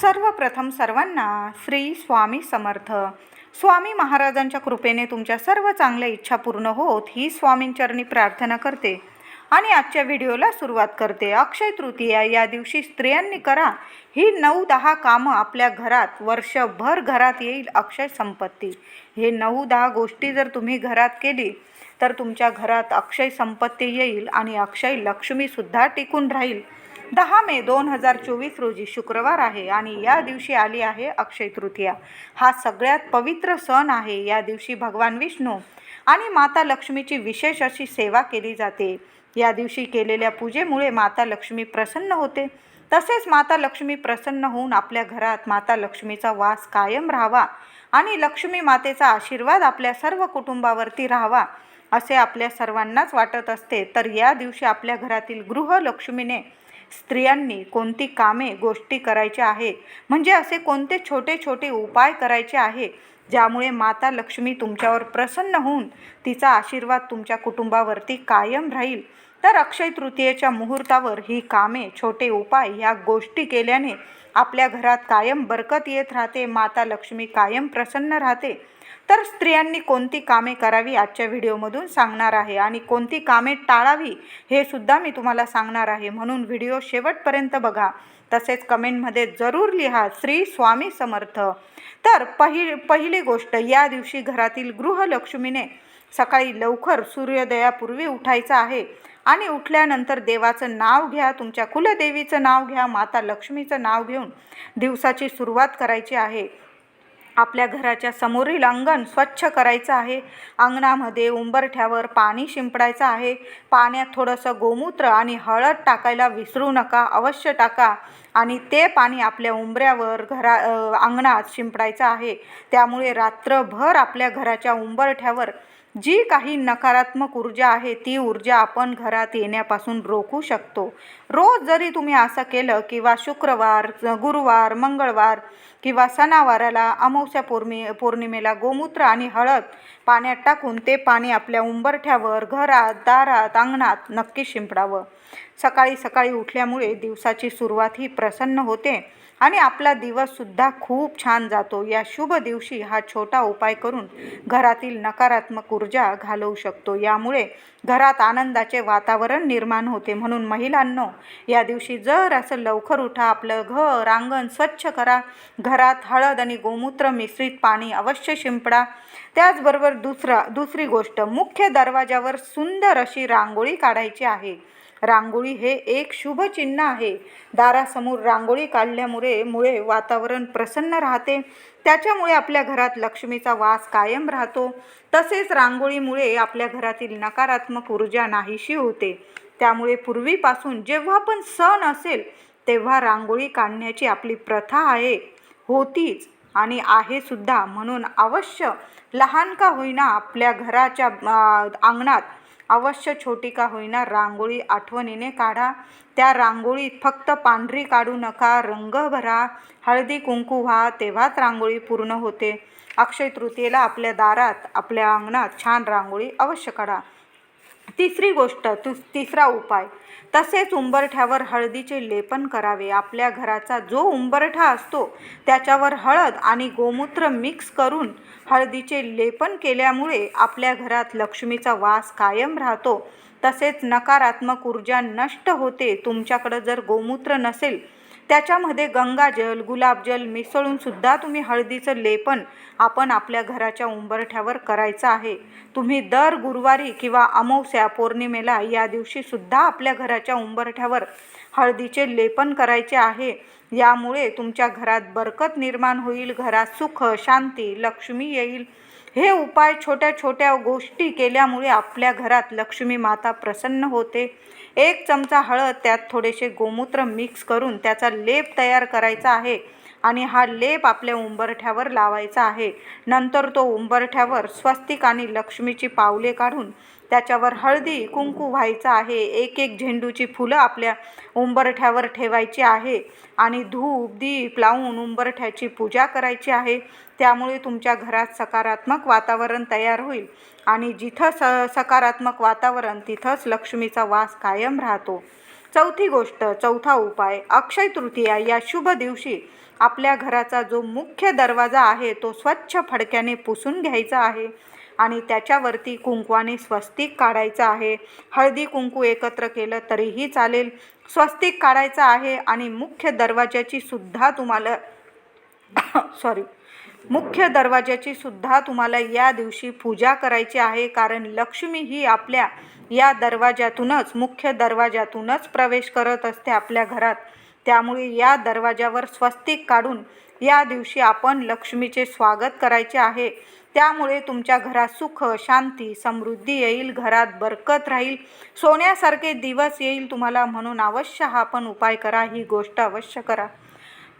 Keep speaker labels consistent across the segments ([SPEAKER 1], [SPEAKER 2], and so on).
[SPEAKER 1] सर्वप्रथम सर्वांना श्री स्वामी समर्थ. स्वामी महाराजांच्या कृपेने तुमच्या सर्व चांगल्या इच्छा पूर्ण होत ही स्वामींचरणी प्रार्थना करते. आणि आजच्या व्हिडिओला सुरुवात करते. अक्षय तृतीया या दिवशी स्त्रियांनी करा. ही नऊ दहा कामं आपल्या घरात वर्षभर घरात येईल अक्षय संपत्ती. हे नऊ दहा गोष्टी जर तुम्ही घरात केली तर तुमच्या घरात अक्षय संपत्ती येईल आणि अक्षय लक्ष्मीसुद्धा टिकून राहील. दहा मे दोन हजार चोवीस रोजी शुक्रवार आहे आणि या दिवशी आली आहे अक्षय तृतीया. हा सगळ्यात पवित्र सण आहे. या दिवशी भगवान विष्णू आणि माता लक्ष्मीची विशेष अशी सेवा केली जाते. या दिवशी केलेल्या पूजेमुळे माता लक्ष्मी प्रसन्न होते. तसेच माता लक्ष्मी प्रसन्न होऊन आपल्या घरात माता लक्ष्मीचा वास कायम राहावा आणि लक्ष्मी मातेचा आशीर्वाद आपल्या सर्व कुटुंबावरती राहावा असे आपल्या सर्वांनाच वाटत असते. तर या दिवशी आपल्या घरातील गृहलक्ष्मीने स्त्रियांनी कोणती कामे गोष्टी करायच्या आहे? म्हणजे असे कोणते छोटे छोटे उपाय करायचे आहे ज्यामुळे माता लक्ष्मी तुमच्यावर प्रसन्न होऊन तिचा आशीर्वाद तुमच्या कुटुंबावरती कायम राहील? तर अक्षय तृतीयेच्या मुहूर्तावर ही कामे छोटे उपाय ह्या गोष्टी केल्याने आपल्या घरात कायम बरकत येत राहते माता लक्ष्मी कायम प्रसन्न राहते. तर स्त्रियांनी कोणती कामे करावी आजच्या व्हिडिओमधून सांगणार आहे आणि कोणती कामे टाळावी हे सुद्धा मी तुम्हाला सांगणार आहे. म्हणून व्हिडिओ शेवटपर्यंत बघा. तसेच कमेंटमध्ये जरूर लिहा श्री स्वामी समर्थ. तर पहि पहिली गोष्ट या दिवशी घरातील गृहलक्ष्मीने सकाळी लवकर सूर्योदयापूर्वी उठायचं आहे. आणि उठल्यानंतर देवाचं नाव घ्या तुमच्या कुलदेवीचं नाव घ्या माता लक्ष्मीचं नाव घेऊन दिवसाची सुरुवात करायची आहे. आपल्या घराच्या समोरील अंगण स्वच्छ करायचं आहे. अंगणामध्ये उंबरठ्यावर पाणी शिंपडायचं आहे. पाण्यात थोडंसं गोमूत्र आणि हळद टाकायला विसरू नका अवश्य टाका आणि ते पाणी आपल्या उंबऱ्यावर घरा अंगणात शिंपडायचं आहे. त्यामुळे रात्रभर आपल्या घराच्या उंबरठ्यावर जी काही नकारात्मक ऊर्जा आहे ती ऊर्जा आपण घरात येण्यापासून रोखू शकतो. रोज जरी तुम्ही असं केलं किंवा शुक्रवार गुरुवार मंगळवार किंवा सणावाराला अमावस्या पौर्णि पौर्णिमेला गोमूत्र आणि हळद पाण्यात टाकून ते पाणी आपल्या उंबरठ्यावर घरात दारात अंगणात नक्की शिंपडावं. सकाळी सकाळी उठल्यामुळे दिवसाची सुरुवात ही प्रसन्न होते. आणि आपला दिवससुद्धा खूप छान जातो. या शुभ दिवशी हा छोटा उपाय करून घरातील नकारात्मक ऊर्जा घालवू शकतो. यामुळे घरात आनंदाचे वातावरण निर्माण होते. म्हणून महिलांनो या दिवशी जर असं लवकर उठा आपलं घर अंगण स्वच्छ करा घरात हळद आणि गोमूत्र मिश्रित पाणी अवश्य शिंपडा. त्याचबरोबर दुसरा दुसरी गोष्ट मुख्य दरवाजावर सुंदर अशी रांगोळी काढायची आहे. रांगोळी हे एक शुभ चिन्ह आहे. दारासमोर रांगोळी काढल्यामुळे मुळे वातावरण प्रसन्न राहते. त्याच्यामुळे आपल्या घरात लक्ष्मीचा वास कायम राहतो. तसेच रांगोळीमुळे आपल्या घरातील नकारात्मक ऊर्जा नाहीशी होते. त्यामुळे पूर्वीपासून जेव्हा पण सण असेल तेव्हा रांगोळी काढण्याची आपली प्रथा आहे. होतीच आणि आहे सुद्धा म्हणून अवश्य लहान का होईना आपल्या घराच्या अंगणात अवश्य छोटी का होईना रांगोळी आठवणीने काढा. त्या रांगोळीत फक्त पांढरी काढू नका रंग भरा. हळदी कुंकू व्हा तेव्हाच रांगोळी पूर्ण होते. अक्षय तृतीयेला आपल्या दारात आपल्या अंगणात छान रांगोळी अवश्य काढा. तिसरी गोष्ट तु तिसरा उपाय. तसेच उंबरठ्यावर हळदीचे लेपन करावे. आपल्या घराचा जो उंबरठा असतो त्याच्यावर हळद आणि गोमूत्र मिक्स करून हळदीचे लेपन केल्यामुळे आपल्या घरात लक्ष्मीचा वास कायम राहतो. तसेच नकारात्मक ऊर्जा नष्ट होते. तुमच्याकडं जर गोमूत्र नसेल त्याच्यामध्ये गंगाजल गुलाबजल मिसळून सुद्धा तुम्ही हळदीचं लेपन आपण आपल्या घराच्या उंबरठ्यावर करायचं आहे. तुम्ही दर गुरुवारी किंवा अमावस्या पौर्णिमेला या दिवशी सुद्धा आपल्या घराच्या उंबरठ्यावर हळदीचे लेपन करायचे आहे. यामुळे तुमच्या घरात बरकत निर्माण होईल घरात सुख शांती लक्ष्मी येईल. हे उपाय छोट्या छोट्या गोष्टी केल्यामुळे आपल्या घरात लक्ष्मी माता प्रसन्न होते. एक चमचा हळद त्यात थोडेसे गोमूत्र मिक्स करून त्याचा लेप तयार करायचा आहे आणि हा लेप आपल्या उंबरठ्यावर लावायचा आहे. नंतर तो उंबरठ्यावर स्वस्तिक आणि लक्ष्मीची पावले काढून त्याच्यावर हळदी कुंकू व्हायचं आहे. एक एक झेंडूची फुलं आपल्या उंबरठ्यावर ठेवायची आहे आणि धूप दीप लावून उंबरठ्याची पूजा करायची आहे. त्यामुळे तुमच्या घरात सकारात्मक वातावरण तयार होईल आणि जिथं स सकारात्मक वातावरण तिथंच लक्ष्मीचा वास कायम राहतो. चौथी गोष्ट चौथा उपाय अक्षय तृतीया या शुभ दिवशी आपल्या घराचा जो मुख्य दरवाजा आहे तो स्वच्छ फडक्याने पुसून घ्यायचा आहे. आणि त्याच्यावरती कुंकवाने स्वस्तिक काढायचं आहे. हळदी कुंकू एकत्र केलं तरीही चालेल. स्वस्तिक काढायचं आहे आणि मुख्य दरवाज्याची सुद्धा तुम्हाला सॉरी मुख्य दरवाज्याची सुद्धा तुम्हाला या दिवशी पूजा करायची आहे कारण लक्ष्मी ही आपल्या या दरवाज्यातूनच मुख्य दरवाज्यातूनच प्रवेश करत असते आपल्या घरात. त्यामुळे या दरवाजावर स्वस्तिक काढून या दिवशी आपण लक्ष्मीचे स्वागत करायचे आहे. त्यामुळे तुमच्या घरात सुख शांती समृद्धी येईल घरात बरकत राहील. सोन्यासारखे दिवस येईल तुम्हाला म्हणून अवश्य हा पण उपाय करा ही गोष्ट अवश्य करा.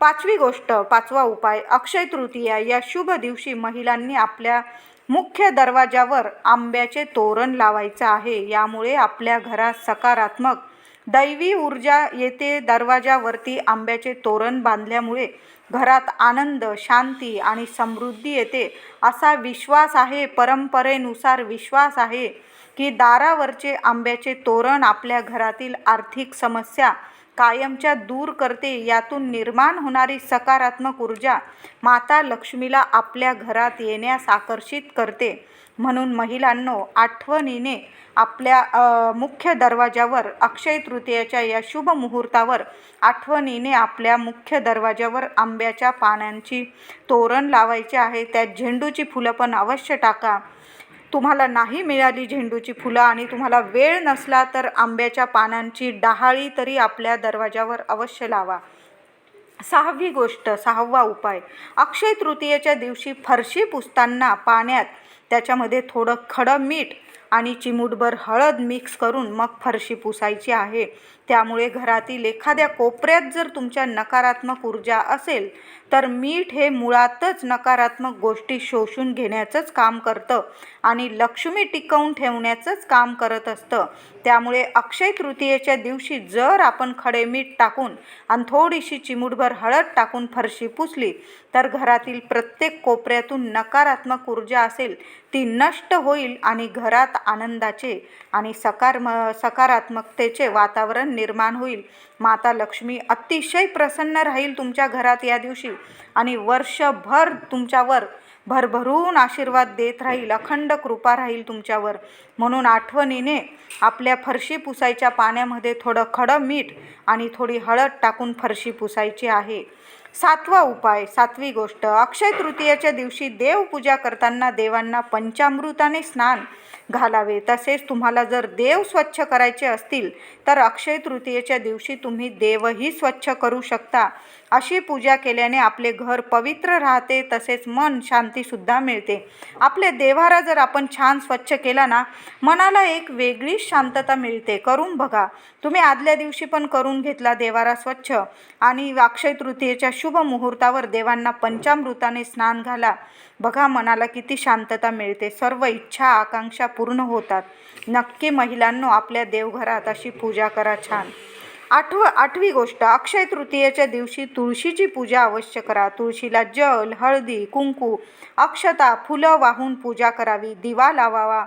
[SPEAKER 1] पाचवी गोष्ट पाचवा उपाय अक्षय तृतीया या शुभ दिवशी महिलांनी आपल्या मुख्य दरवाजावर आंब्याचे तोरण लावायचं आहे. यामुळे आपल्या घरात सकारात्मक दैवी ऊर्जा येते दरवाजावरती आंब्याचे तोरण बांधल्यामुळे घरात आनंद शांती आणि समृद्धी येते. असा विश्वास आहे परंपरेनुसार विश्वास आहे की दारावरचे आंब्याचे तोरण आपल्या घरातील आर्थिक समस्या कायमच्या दूर करते यातून निर्माण होणारी सकारात्मक ऊर्जा माता लक्ष्मीला आपल्या घरात येण्यास आकर्षित करते. म्हणून महिलांनो आठवणीने आपल्या मुख्य दरवाजावर अक्षय तृतीयाच्या या शुभ मुहूर्तावर आठवणीने आपल्या मुख्य दरवाजावर आंब्याच्या पानांची तोरण लावायचे आहे. त्यात झेंडूची फुलं पण अवश्य टाका. तुम्हाला नाही मिळाली झेंडूची फुलं आणि तुम्हाला वेळ नसला तर आंब्याच्या पानांची डहाळी तरी आपल्या दरवाजावर अवश्य लावा. सहावी गोष्ट सहावा उपाय. अक्षय तृतीयेच्या दिवशी फरशी पुसताना पाण्यात त्याच्यामध्ये थोडं खडं मीठ आणि चिमूटभर हळद मिक्स करून मग फरशी पुसायची आहे. त्यामुळे घरातील एखाद्या कोपऱ्यात जर तुमच्या नकारात्मक ऊर्जा असेल तर मीठ हे मुळातच नकारात्मक गोष्टी शोषून घेण्याचंच काम करतं आणि लक्ष्मी टिकवून ठेवण्याचंच काम करत असतं. त्यामुळे अक्षय तृतीयेच्या दिवशी जर आपण खडे मीठ टाकून आणि थोडीशी चिमूटभर हळद टाकून फरशी पुसली तर घरातील प्रत्येक कोपऱ्यातून नकारात्मक ऊर्जा असेल ती नष्ट होईल आणि घरात आनंदाचे आणि सकार सकारात्मकतेचे वातावरण निर्माण होईल. माता लक्ष्मी अतिशय प्रसन्न राहील तुमच्या घरात या दिवशी आणि वर्षभर तुमच्यावर भरभरून आशीर्वाद देत राहील अखंड कृपा राहील तुमच्यावर. म्हणून आठवणीने आपल्या फरशी पुसायच्या पाण्यामध्ये थोडं खडं मीठ आणि थोडी हळद टाकून फरशी पुसायची आहे. सातवा उपाय सातवी गोष्ट. अक्षय तृतीयेच्या दिवशी देवपूजा करताना देवांना पंचामृताने स्नान घालावे. तसेच तुम्हाला जर देव स्वच्छ करायचे असतील तर अक्षय तृतीयेच्या दिवशी तुम्ही देवही स्वच्छ करू शकता. अशी पूजा केल्याने आपले घर पवित्र राहते तसेच मन शांतीसुद्धा मिळते. आपले देवारा जर आपण छान स्वच्छ केला ना मनाला एक वेगळीच शांतता मिळते. करून बघा. तुम्ही आदल्या दिवशी पण करून घेतला देवारा स्वच्छ आणि अक्षय तृतीयेच्या शुभ मुहूर्तावर देवांना पंचामृताने स्नान घाला. बघा मनाला किती शांतता मिळते. सर्व इच्छा आकांक्षा पूर्ण होतात. नक्की महिलांनो आपल्या देवघरात अशी पूजा करा छान. आठव आठवी गोष्ट अक्षय तृतीयेच्या दिवशी तुळशीची पूजा अवश्य करा. तुळशीला जल हळदी कुंकू अक्षता फुलं वाहून पूजा करावी. दिवा लावावा.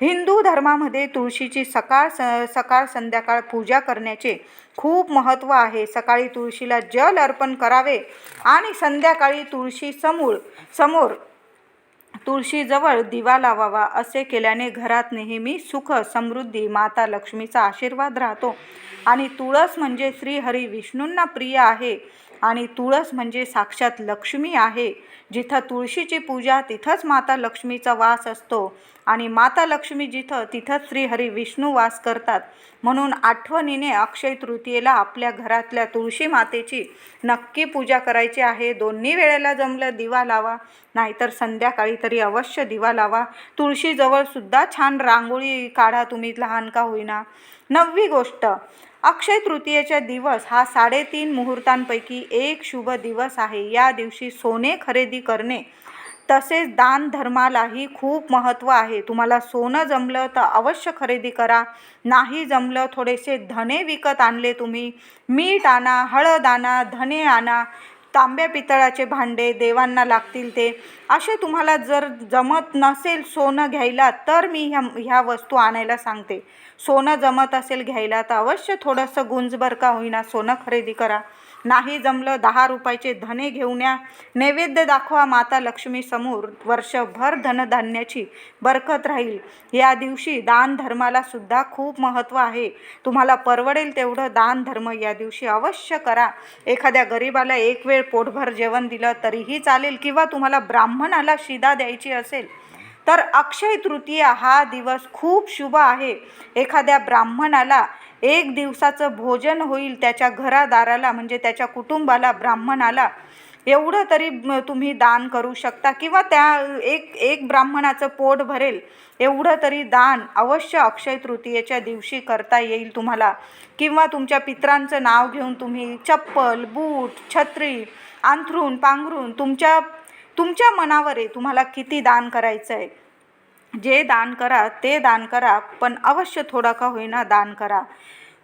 [SPEAKER 1] हिंदू धर्मामध्ये तुळशीची सकाळ स सकाळ संध्याकाळ पूजा करण्याचे खूप महत्त्व आहे. सकाळी तुळशीला जल अर्पण करावे आणि संध्याकाळी तुळशी समूळ समोर तुळशीजवळ दिवा लावावा असे केल्याने घरात नेहमी सुख समृद्धी माता लक्ष्मीचा आशीर्वाद राहतो. आणि तुळस म्हणजे श्रीहरी विष्णूंना प्रिय आहे. आणि तुळस म्हणजे साक्षात लक्ष्मी आहे. जिथं तुळशीची पूजा तिथंच माता लक्ष्मीचा वास असतो. आणि माता लक्ष्मी जिथं तिथंच श्रीहरी विष्णू वास करतात. म्हणून आठवणीने अक्षय तृतीयेला आपल्या घरातल्या तुळशी मातेची नक्की पूजा करायची आहे. दोन्ही वेळेला जमलं दिवा लावा नाहीतर संध्याकाळी तरी अवश्य दिवा लावा. तुळशीजवळ सुद्धा छान रांगोळी काढा तुम्ही लहान का होईना. नववी गोष्ट अक्षय तृतीयेचा दिवस हा साडेतीन मुहूर्तांपैकी एक शुभ दिवस आहे. या दिवशी सोने खरेदी करणे तसेच दान धर्मालाही खूप महत्त्व आहे. तुम्हाला सोनं जमलं तर अवश्य खरेदी करा. नाही जमलं थोडेसे धने विकत आणले तुम्ही. मीठ आणा हळद आणा धने आणा. तांब्या पितळाचे भांडे देवांना लागतील ते. असे तुम्हाला जर जमत नसेल सोनं घ्यायला तर मी ह्या ह्या वस्तू आणायला सांगते. सोनं जमत असेल घ्यायला तर अवश्य थोडंसं गुंजभर का होईना सोनं खरेदी करा. नाही जमलं दहा रुपयाचे धने घेऊन या. नैवेद्य दाखवा माता लक्ष्मी समोर. वर्षभर धनधान्याची बरकत राहील. या दिवशी दान धर्माला सुद्धा खूप महत्त्व आहे. तुम्हाला परवडेल तेवढं दान धर्म या दिवशी अवश्य करा. एखाद्या गरीबाला एक वेळ पोटभर जेवण दिलं तरीही चालेल किंवा तुम्हाला ब्राह्मणाला शिदा द्यायची असेल तर अक्षय तृतीया हा दिवस खूप शुभ आहे. एखाद्या ब्राह्मणाला एक दिवसाचं भोजन होईल त्याच्या घरादाराला म्हणजे त्याच्या कुटुंबाला ब्राह्मणाला एवढं तरी तुम्ही दान करू शकता किंवा त्या एक एक ब्राह्मणाचं पोट भरेल एवढं तरी दान अवश्य अक्षय तृतीयेच्या दिवशी करता येईल तुम्हाला. किंवा तुमच्या पित्रांचं नाव घेऊन तुम्ही चप्पल बूट छत्री अंथरूण पांघरून तुमच्या तुमच्या मनावर आहे तुम्हाला किती दान करायचं आहे जे दान करा ते दान करा पण अवश्य थोडा का होईना दान करा.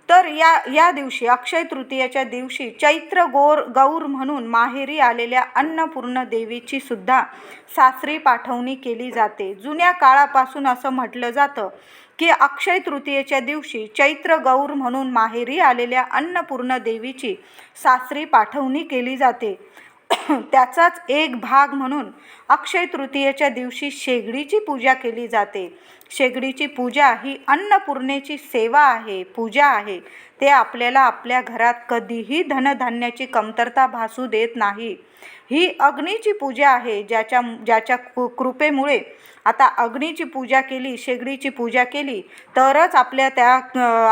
[SPEAKER 1] तर या या दिवशी अक्षय तृतीयेच्या दिवशी चैत्र गोर गौर म्हणून माहेरी आलेल्या अन्नपूर्ण देवीची सुद्धा सासरी पाठवणी केली जाते. जुन्या काळापासून असं म्हटलं जातं की अक्षय तृतीयेच्या दिवशी चैत्र गौर म्हणून माहेरी आलेल्या अन्नपूर्ण देवीची सासरी पाठवणी केली जाते. त्याचाच एक भाग म्हणून अक्षय तृतीयेच्या दिवशी शेगडीची पूजा केली जाते. शेगडीची पूजा ही अन्नपूर्णेची सेवा आहे पूजा आहे. ते आपल्याला आपल्या घरात कधीही धनधान्याची कमतरता भासू देत नाही. ही अग्नीची पूजा आहे ज्याच्या ज्याच्या कृ कृपेमुळे. आता अग्नीची पूजा केली शेगडीची पूजा केली तरच आपल्या त्या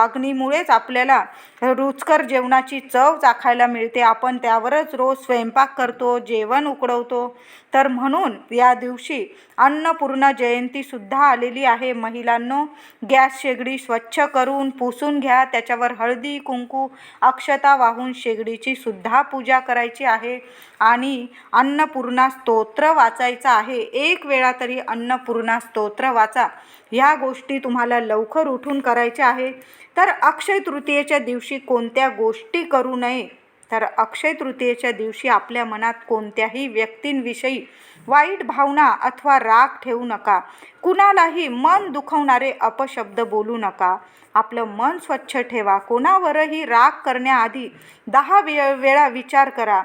[SPEAKER 1] अग्नीमुळेच आपल्याला रुचकर जेवणाची चव चाखायला मिळते. आपण त्यावरच रोज स्वयंपाक करतो जेवण उकडवतो. तर म्हणून या दिवशी अन्नपूर्णा जयंतीसुद्धा आलेली आहे. महिलांनो गॅस शेगडी स्वच्छ करून पुसून घ्या. त्याच्यावर हळदी कुंकू अक्षता वाहून शेगडीची सुद्धा पूजा करायची आहे. आणि अन्नपूर्णा स्तोत्र वाचायचं आहे. एक वेळा तरी अन्नपूर्णा स्तोत्र वाचा. ह्या गोष्टी तुम्हाला लवकर उठून करायच्या आहे. तर अक्षय तृतीयेच्या दिवशी कोणत्या गोष्टी करू नये? तर अक्षय तृतीयेच्या दिवशी आपल्या मनात कोणत्याही व्यक्तींविषयी वाईट भावना अथवा राग ठेवू नका. कुणालाही मन दुखवणारे अपशब्द बोलू नका. आपलं मन स्वच्छ ठेवा. कोणावरही राग करण्याआधी दहा वे वेळा विचार करा.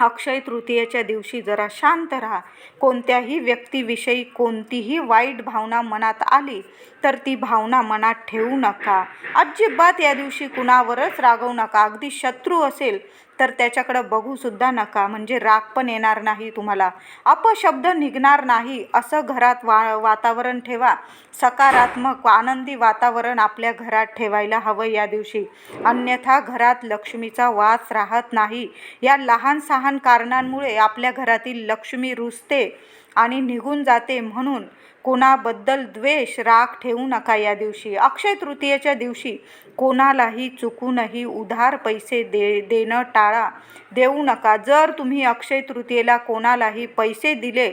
[SPEAKER 1] अक्षय तृतीयेच्या दिवशी जरा शांत राहा. कोणत्याही व्यक्तीविषयी कोणतीही वाईट भावना मनात आली तर ती भावना मनात ठेवू नका. अजिबात या दिवशी कुणावरच रागवू नका. अगदी शत्रू असेल तर त्याच्याकडं बघूसुद्धा नका. म्हणजे राग पण येणार नाही तुम्हाला. अपशब्द निघणार नाही. असं घरात वा वातावरण ठेवा. सकारात्मक आनंदी वातावरण आपल्या घरात ठेवायला हवं या दिवशी. अन्यथा घरात लक्ष्मीचा वास राहत नाही. या लहान सहान कारणांमुळे आपल्या घरातील लक्ष्मी रुजते आणि निघून जाते म्हणून कोणाबद्दल द्वेष राग ठेवू नका या दिवशी. अक्षय तृतीयेच्या दिवशी कोणालाही चुकूनही उधार पैसे दे देणं टाळा. देऊ नका. जर तुम्ही अक्षय तृतीयेला कोणालाही पैसे दिले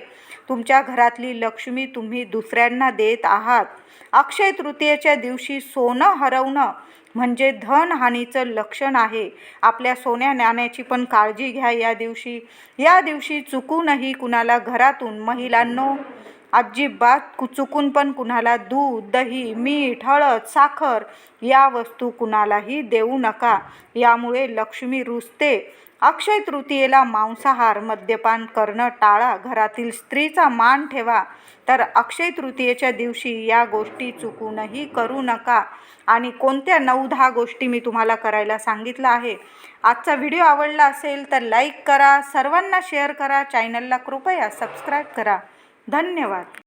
[SPEAKER 1] तुमच्या घरातली लक्ष्मी तुम्ही दुसऱ्यांना देत आहात. अक्षय तृतीयेच्या दिवशी सोनं हरवणं म्हणजे धनहानीचं लक्षण आहे. आपल्या सोन्या नाण्याची पण काळजी घ्या या दिवशी. या दिवशी चुकूनही कुणाला घरातून महिलांनो अजिबात चुकून पण कुणाला दूध दही मीठ हळद साखर या वस्तू कुणालाही देऊ नका. यामुळे लक्ष्मी रुजते अक्षय तृतीयेला मांसाहार मद्यपान करणं टाळा. घरातील स्त्रीचा मान ठेवा. तर अक्षय तृतीयेच्या दिवशी या गोष्टी चुकूनही करू नका. आणि कोणत्या नऊ दहा गोष्टी मी तुम्हाला करायला सांगितलं आहे? आजचा व्हिडिओ आवडला असेल तर लाईक करा सर्वांना शेअर करा चॅनलला कृपया सबस्क्राईब करा. धन्यवाद.